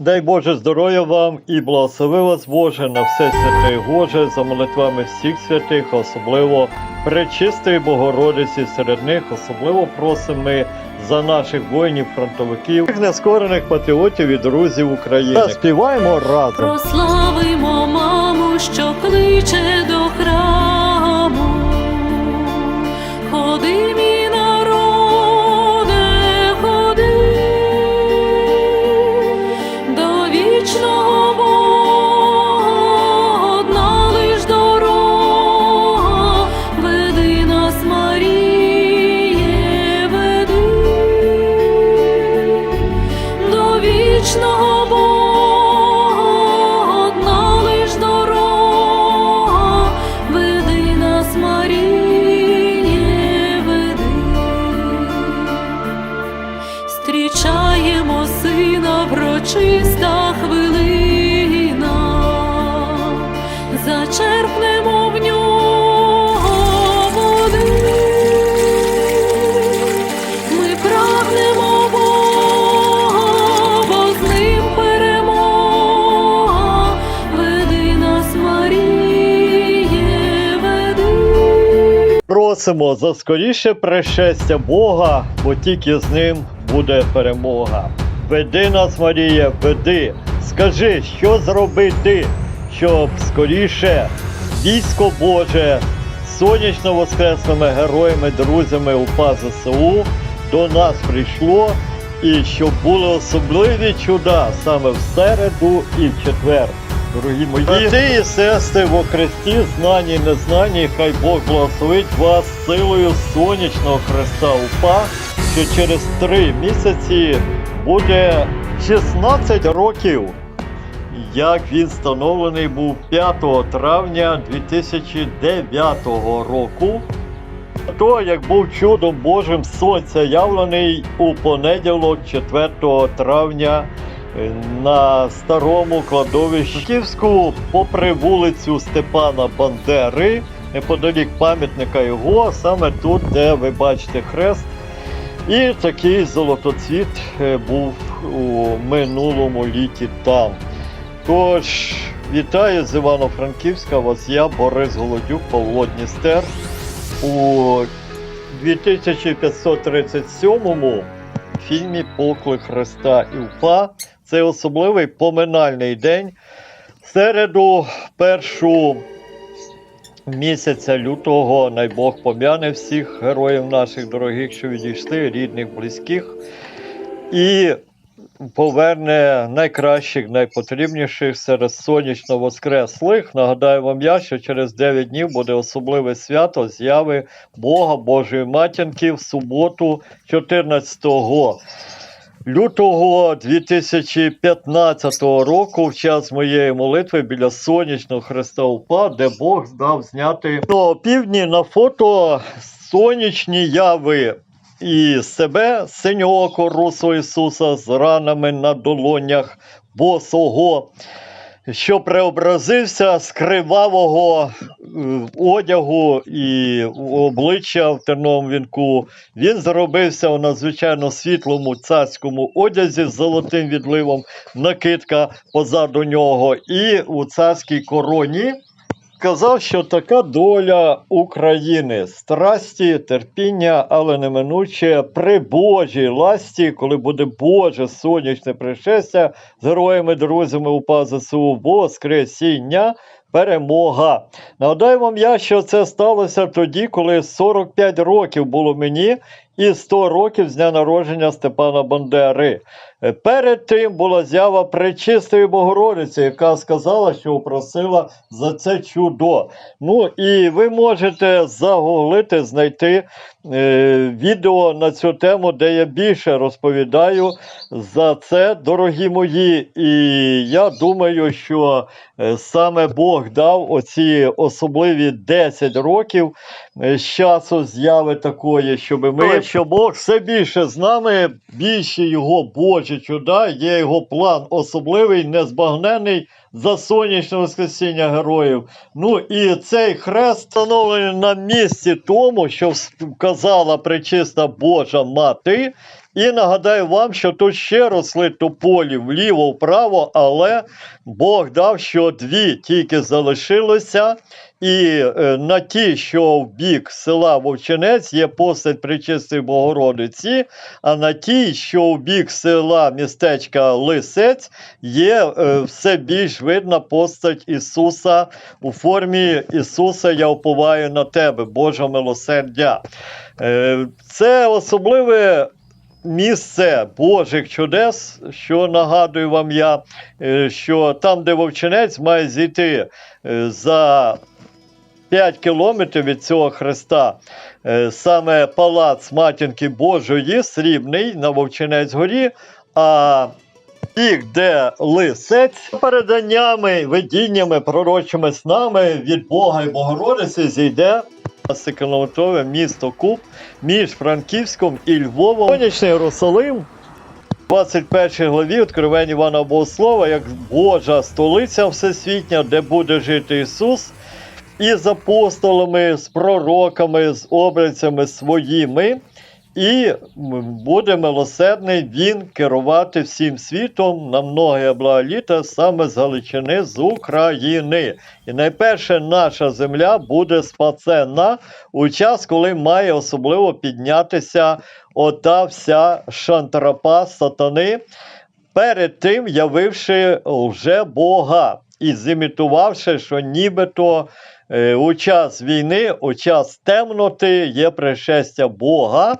Дай Боже здоров'я вам і благослови вас Боже на все святе і Боже за молитвами всіх святих, особливо Пречистої Богородиці серед них, особливо просимо ми за наших воїнів, фронтовиків, нескорених патріотів і друзів України. Та співаємо разом. Прославимо маму, що кличе до храму. Просимо за скоріше пришестя Бога, бо тільки з ним буде перемога. Веди нас, Марія, веди. Скажи, що зробити, щоб скоріше військо Боже сонячно воскресними героями, друзями УПА ЗСУ до нас прийшло, і щоб були особливі чуда саме в середу і в четвер. Дорогі мої брати і сестри во Христі, знані і незнані, хай Бог благословить вас силою сонячного Христа УПА, що через три місяці буде 16 років, як він встановлений був 5 травня 2009 року. То, як був чудом Божим сонця явлений у понеділок, 4 травня на старому кладовищі Київську, попри вулицю Степана Бандери, неподалік пам'ятника його, саме тут, де ви бачите хрест. І такий золотоцвіт е, був у минулому літі там. Тож, вітаю з Івано-Франківська, вас я, Борис Голодюк, Павло Дністер. У 2537 фільмі Поклик Христа і УПА. Це особливий поминальний день. Середу першу місяця лютого най Бог пом'яне всіх героїв наших дорогих, що відійшли, рідних, близьких. І поверне найкращих, найпотрібніших серед сонячно воскреслих. Нагадаю вам я, що через 9 днів буде особливе свято зяви Бога Божої Матінки в суботу, 14 лютого 2015 року, в час моєї молитви біля сонячного Христа УПА, де Бог здав зняти на півдні на фото сонячні яви і себе синього корусу Ісуса з ранами на долонях босого, що преобразився з кривавого е, одягу і обличчя в терновому вінку. Він зробився у надзвичайно світлому царському одязі з золотим відливом, накидка позаду нього, і у царській короні. Казав, що така доля України страсті, терпіння, але неминуче при Божій ласті, коли буде Боже сонячне пришестя з героями, друзями УПА ЗСУ, Воскресіння, перемога. Нагадаю вам я, що це сталося тоді, коли 45 років було мені і 100 років з дня народження Степана Бандери. Е, Перед тим була зява Пречистої Богородиці, яка сказала, що просила за це чудо. Ну і ви можете загуглити, знайти е, відео на цю тему, де я більше розповідаю за це, дорогі мої. І я думаю, що е, саме Бог дав оці особливі 10 років е, з часу зяви такої, щоб ми, що Бог все більше з нами, більше його Божі чуда, є його план особливий, незбагнений за сонячне воскресіння героїв. Ну і цей хрест встановлений на місці тому, що вказала пречиста Божа Мати. І нагадаю вам, що тут ще росли тополі вліво, вправо, але Бог дав, що дві тільки залишилося. І е, на ті, що в бік села Вовчинець є постать Пречистої Богородиці, а на тій, що в бік села містечка Лисець, є е, все більш видна постать Ісуса у формі Ісуса, я уповаю на тебе, Боже милосердя. Е, Це особливе місце Божих чудес, що нагадую вам я, е, що там, де вовчинець має зійти е, за 5 кілометрів від цього хреста, е, саме палац Матінки Божої, срібний на Вовчинець горі, а бік, де лисець, переданнями, видіннями, пророчими снами від Бога і Богородиці зійде 15-кілометрове місто Куб між Франківськом і Львовом. Сонячний Єрусалим. 21 главі Откровень Івана Богослова, як Божа столиця всесвітня, де буде жити Ісус, і з апостолами, з пророками, з обранцями своїми, і буде милосердний він керувати всім світом на многі благоліта саме з Галичини, з України. І найперше наша земля буде спасена у час, коли має особливо піднятися ота вся шантрапа сатани, перед тим явивши вже Бога і зімітувавши, що нібито е, у час війни, у час темноти є пришестя Бога.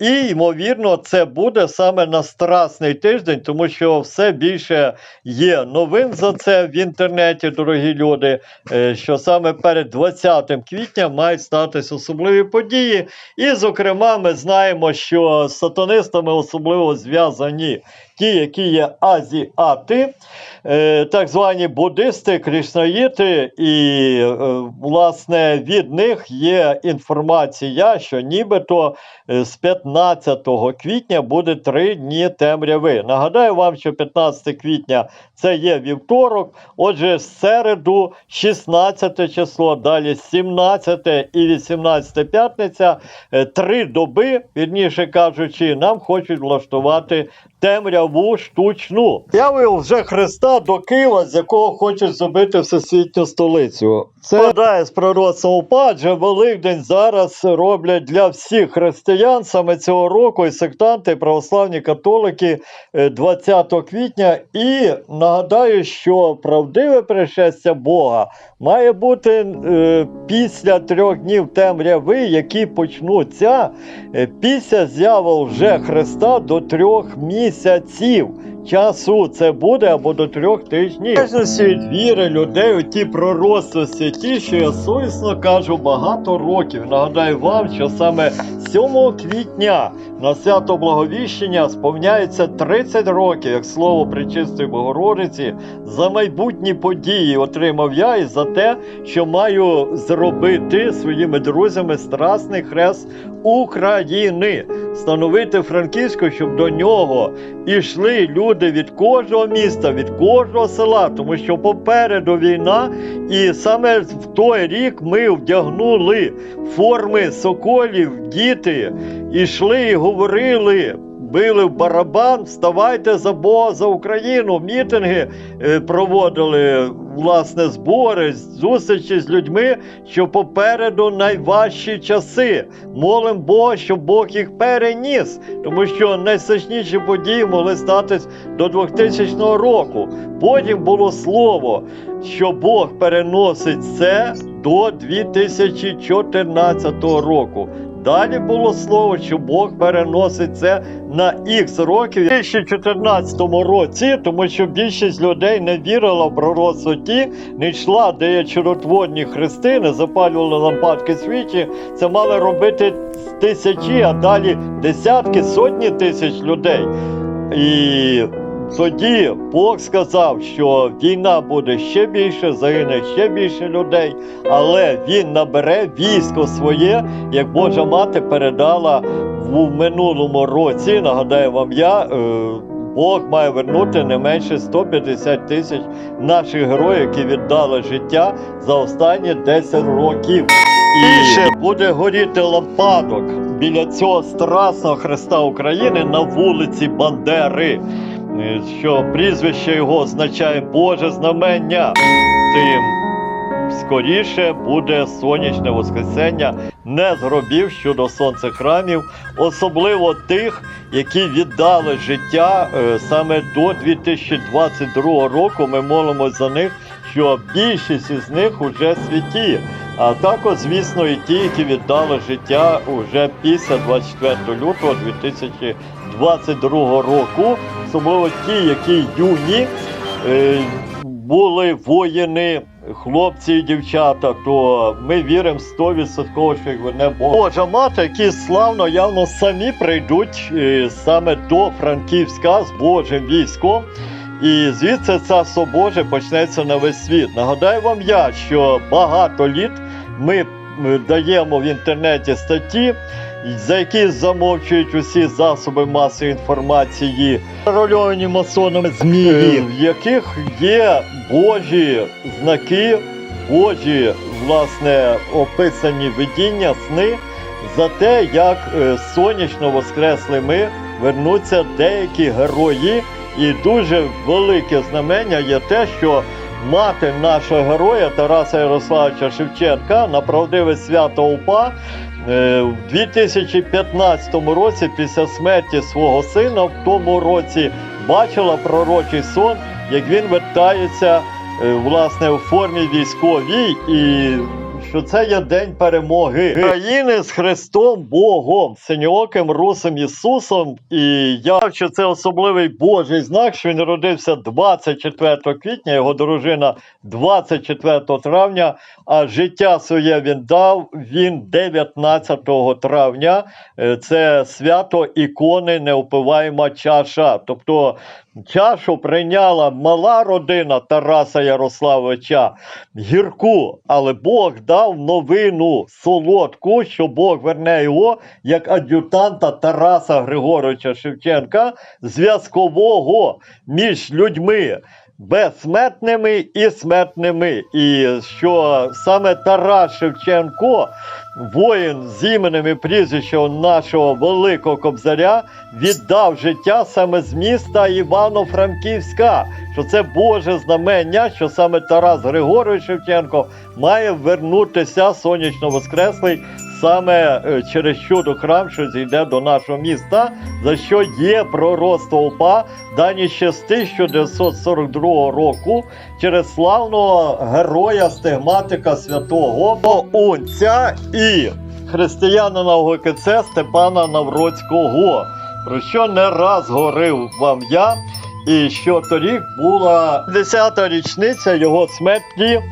І, ймовірно, це буде саме на страсний тиждень, тому що все більше є новин за це в інтернеті, дорогі люди, е, що саме перед 20 квітня мають статись особливі події. І, зокрема, ми знаємо, що з сатанистами особливо зв'язані ті, які є азіати, е, так звані буддисти, кришнаїти, і е, власне від них є інформація, що нібито е, з 15 квітня буде три дні темряви. Нагадаю вам, що 15 квітня це є вівторок. Отже, в середу, 16 число, далі 17 і 18 п'ятниця, три доби, вірніше кажучи, нам хочуть влаштувати темряву штучну. Явив вже Христа до Києва, з якого хочуть зробити всесвітню столицю. Це впадає з пророцтва УПА, адже Великдень зараз роблять для всіх християн саме цього року і сектанти, і православні католики е, 20 квітня. І нагадаю, що правдиве пришестя Бога має бути е, після трьох днів темряви, які почнуться е, після з'яви вже Христа до трьох місяців. macio Часу це буде або до трьох тижнів. Залежності від віри людей у ті пророцтва святі, що я совісно кажу багато років. Нагадаю вам, що саме 7 квітня на свято Благовіщення сповняється 30 років, як слово Пречистої Богородиці, за майбутні події отримав я і за те, що маю зробити своїми друзями страсний хрест України, становити Франківську, щоб до нього ішли люди від кожного міста, від кожного села, тому що попереду війна, і саме в той рік ми вдягнули форми соколів, діти, ішли і говорили. Били в барабан, вставайте за Бога, за Україну, мітинги е, проводили, власне, збори, зустрічі з людьми, що попереду найважчі часи. Молим Бога, щоб Бог їх переніс, тому що найстрашніші події могли статись до 2000 року. Потім було слово, що Бог переносить це до 2014 року. Далі було слово, що Бог переносить це на х років у 2014 році, тому що більшість людей не вірила в пророцтво не йшла, де є чудотворні хрести, не запалювали лампадки свічі. Це мали робити тисячі, а далі десятки, сотні тисяч людей. І тоді Бог сказав, що війна буде ще більше, загине ще більше людей, але він набере військо своє, як Божа мати передала в минулому році. Нагадаю вам я. е, Бог має вернути не менше 150 тисяч наших героїв, які віддали життя за останні 10 років. І ще буде горіти лампадок біля цього страсного Христа України на вулиці Бандери, що прізвище його означає Боже знамення, тим скоріше буде сонячне воскресення не з гробів щодо сонця храмів, особливо тих, які віддали життя е, саме до 2022 року. Ми молимось за них, що більшість із них уже святі. А також, звісно, і ті, які віддали життя уже після 24 лютого 2022 року, особливо ті, які юні. е, були воїни, хлопці і дівчата, то ми віримо 100% що їх Бог. Божа мати, які славно явно самі прийдуть е, саме до Франківська з Божим військом. І звідси царство Боже почнеться на весь світ. Нагадаю вам я, що багато літ ми даємо в інтернеті статті, за які замовчують усі засоби масової інформації, рольовані масонами змії, в яких є Божі знаки, Божі, власне, описані видіння, сни за те, як е, сонячно воскресли ми, вернуться деякі герої. І дуже велике знамення є те, що мати нашого героя Тараса Ярославовича Шевченка на правдиве свято УПА е, в 2015 році, після смерті свого сина, в тому році бачила пророчий сон, як він вертається е, власне у формі військовій і. Що це є день перемоги країни з Христом Богом, синьооким русим Ісусом. І я що це особливий Божий знак, що він народився 24 квітня, його дружина 24 травня, а життя своє він дав він 19 травня. Е, Це свято ікони неупиваєма чаша. Тобто чашу прийняла мала родина Тараса Ярославовича гірку, але Бог дав новину солодку, що Бог верне його як ад'ютанта Тараса Григоровича Шевченка, зв'язкового між людьми. Безсмертними і смертними, і що саме Тарас Шевченко, воїн з іменем і прізвищем нашого великого кобзаря, віддав життя саме з міста Івано-Франківська. Що це Боже знамення, що саме Тарас Григорович Шевченко має вернутися сонячно воскреслий саме е, через чудо храм, що зійде до нашого міста, за що є пророцтво УПА, дані ще з 1942 року через славного героя стигматика святого Онця і християнина ОГКЦ Степана Навроцького, про що не раз говорив вам я. І що торік була 10-та річниця його смерті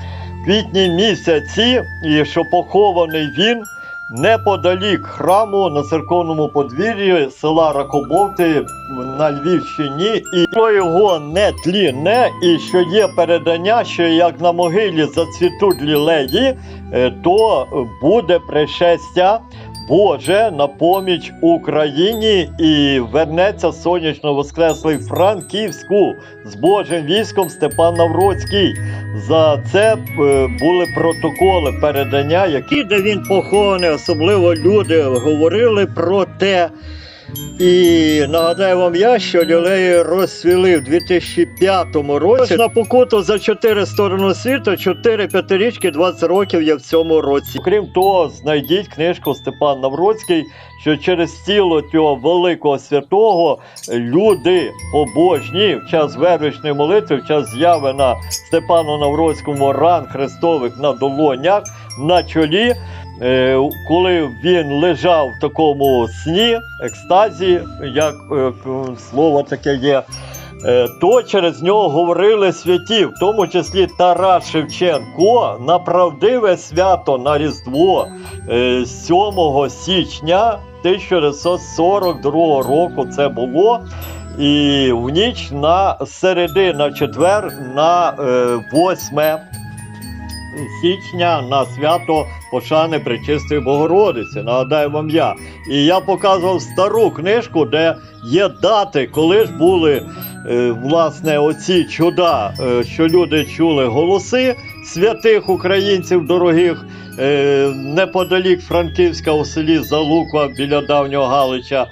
в квітні місяці, і що похований він неподалік храму на церковному подвір'ї села Ракобовти на Львівщині, і то його не тліне, і що є передання, що як на могилі зацвітуть лілеї, е, то буде пришестя. Боже на поміч Україні і вернеться сонячно воскреслий Франківську з Божим військом Степан Навроцький. За це е, були протоколи передання, які де він похований, особливо люди говорили про те. І нагадаю вам я, що лілеї розцвіли в 2005 році. На покуту за 4 сторони світу, 4 п'ятирічки, 20 років є в цьому році. Крім того, знайдіть книжку Степан Навроцький, що через тіло цього великого святого люди побожні в час вервичної молитви, в час зяви на Степану Навроцькому ран хрестових на долонях, на чолі. Е, коли він лежав в такому сні, екстазі, як е, слово таке є, е, то через нього говорили святі, в тому числі Тарас Шевченко на правдиве свято на Різдво е, 7 січня 1942 року це було. І в ніч на середи на четвер на е, 8 січня на свято пошани Пречистої Богородиці. Нагадаю вам я. І я показував стару книжку, де є дати, коли ж були е, власне оці чуда, е, що люди чули голоси святих українців дорогих е, неподалік Франківська у селі Залуква біля давнього Галича.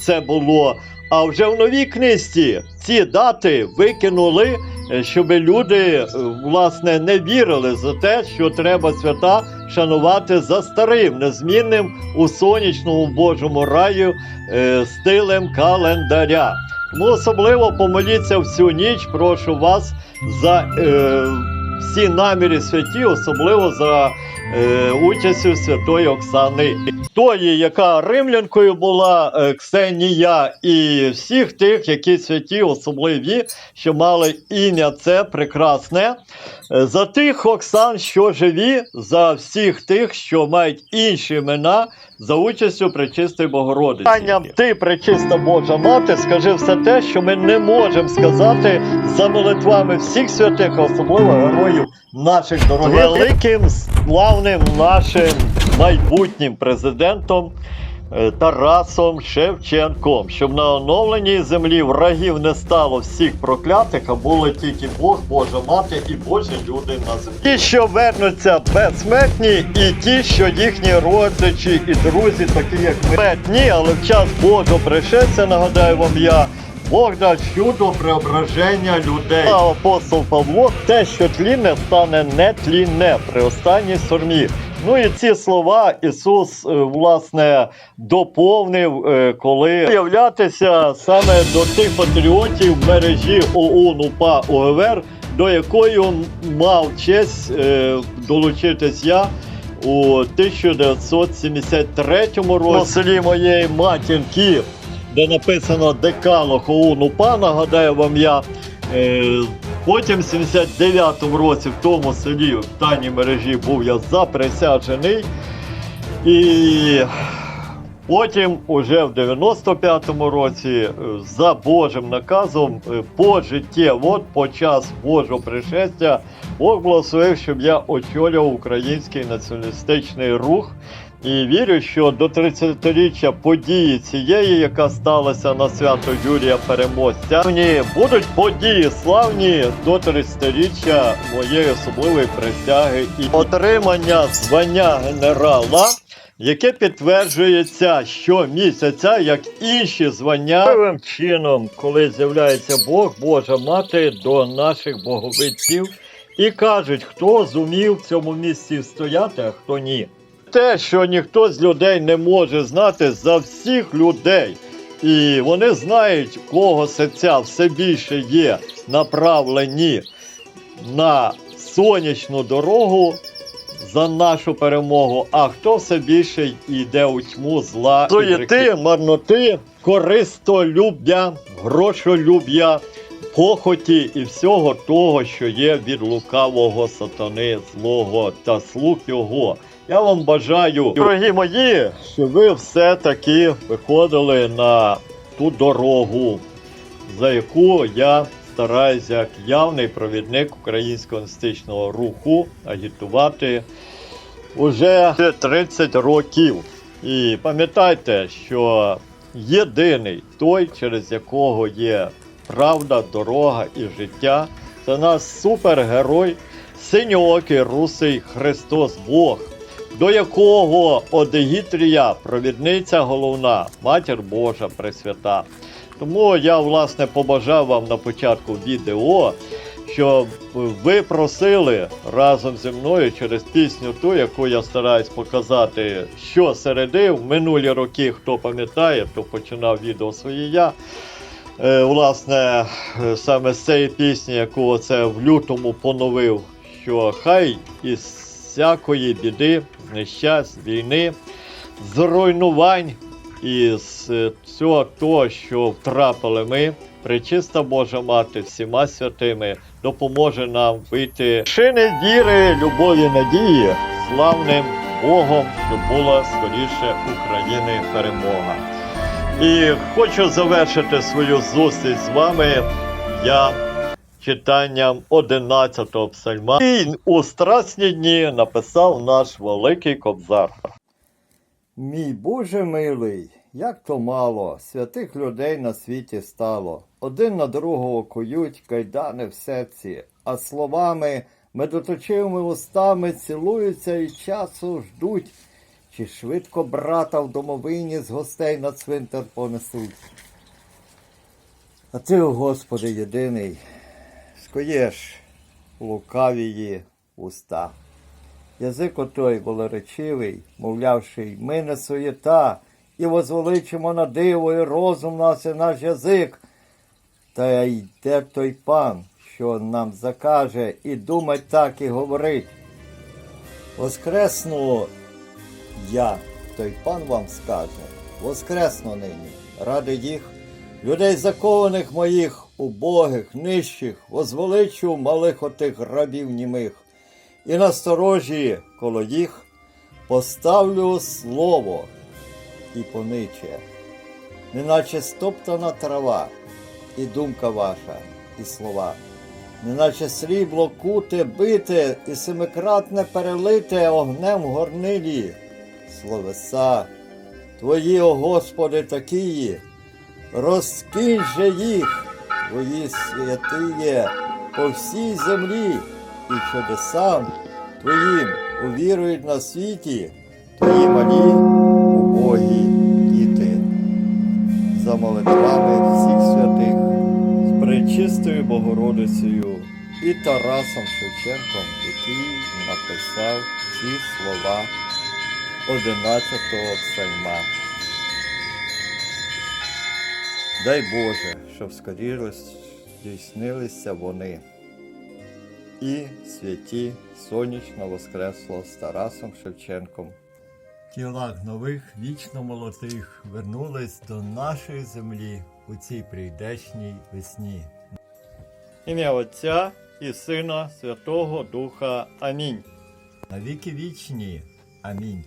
Це було. А вже в новій книжці ці дати викинули, е, щоб люди е, власне не вірили за те, що треба свята шанувати за старим, незмінним у сонячному Божому раю е, стилем календаря. Тому особливо помоліться всю ніч. Прошу вас за е, всі наміри святі, особливо за е, святої Оксани. Тої, яка римлянкою була е, Ксенія, і всіх тих, які святі, особливі, що мали ім'я це прекрасне. Е, За тих Оксан, що живі, за всіх тих, що мають інші імена, за участю Пречистої Богородиці. Питанням ти, Пречиста Божа Мати, скажи все те, що ми не можемо сказати за молитвами всіх святих, особливо героїв наших дорогих. Великим славним нашим майбутнім президентом. Е, Тарасом Шевченком, щоб на оновленій землі врагів не стало всіх проклятих, а були тільки Бог, Божа мати і Божі люди на землі. Ті, що вернуться безсмертні, і ті, що їхні родичі і друзі, такі як ми. Смертні, але в час Божого пришестя, нагадаю вам я. Бог дасть чудо преображення людей. А апостол Павло, те, що тлінне, стане нетлінне при останній сормі. Ну і ці слова Ісус, е, власне, доповнив, е, коли являтися саме до тих патріотів мережі ОУН УПА УГВР, до якої мав честь е, долучитись я у 1973 році у селі моєї матінки, де написано Декалог ОУН УПА, нагадаю вам я. Потім в 79-му році в тому селі в тайній мережі був я заприсяджений. І потім, уже в 95-му році, е, за Божим наказом, е, по от по час Божого пришестя, Бог благословив, щоб я очолював український націоналістичний рух. І вірю, що до 30-річчя події цієї, яка сталася на свято Юрія Переможця, будуть події славні до 30-річчя моєї особливої присяги і отримання звання генерала. Яке підтверджується щомісяця, як інші звання Таким чином, коли з'являється Бог, Божа мати до наших боговидців і кажуть, хто зумів в цьому місці стояти, а хто ні те, що ніхто з людей не може знати за всіх людей. І вони знають, кого серця все більше є направлені на сонячну дорогу за нашу перемогу, а хто все більше йде у тьму зла, суєти, марноти, користолюб'я, грошолюб'я, похоті і всього того, що є від лукавого сатани злого та слуг його. Я вам бажаю, дорогі мої, щоб ви все-таки виходили на ту дорогу, за яку я стараюся як явний провідник українського інститутного руху агітувати уже 30 років. І пам'ятайте, що єдиний той, через якого є правда, дорога і життя, це наш супергерой, синьоокий русий Христос Бог, до якого Одегітрія, провідниця головна, матір Божа Пресвята. Тому я власне побажав вам на початку відео, щоб ви просили разом зі мною через пісню ту, яку я стараюсь показати щосереди. В минулі роки, хто пам'ятає, хто починав відео своє я. Е, власне, саме з цієї пісні, яку оце в лютому поновив, що хай із всякої біди, нещасть, війни, зруйнувань і з е, того, що втрапили ми, пречиста Божа Мати всіма святими допоможе нам вийти. Шини віри, любові, надії, славним Богом, щоб була скоріше України перемога. І хочу завершити свою зустріч з вами. Я читанням 11-го псальма. І у страсні дні написав наш великий кобзар. Мій Боже милий, як то мало, святих людей на світі стало. Один на другого кують кайдани в серці, а словами медоточивими устами цілуються і часу ждуть, чи швидко брата в домовині з гостей на цвинтар понесуть. А ти, о Господи, єдиний, скоєш лукавії уста. Язик отой волоречивий, мовлявши, ми не суєта, і возвеличимо на диво, і розум нас, і наш язик. Та йде той пан, що нам закаже, і думать так, і говорить. Воскресну я, той пан вам скаже, воскресну нині, ради їх, людей закованих моїх, убогих, нижчих, возвеличу малих отих рабів німих, і на сторожі коло їх поставлю слово і пониче, неначе стоптана трава, і думка ваша, і слова, неначе срібло куте, бите і семикратне перелите огнем горнилі, словеса, Твої, о Господи, такії, розкинь же їх, Твої святиє по всій землі, і чудесам Твоїм увірують на світі, Твої малі, убогі діти за молитвами всіх святих, з пречистою Богородицею і Тарасом Шевченком, який написав ці слова 11-го псальма. Дай Боже, щоб скоріше здійснилися вони. І святі сонячно воскресло з Тарасом Шевченком тілах нових вічно молодих вернулись до нашої землі у цій прийдешній весні. Ім'я Отця і Сина Святого Духа. Амінь. На віки вічні. Амінь.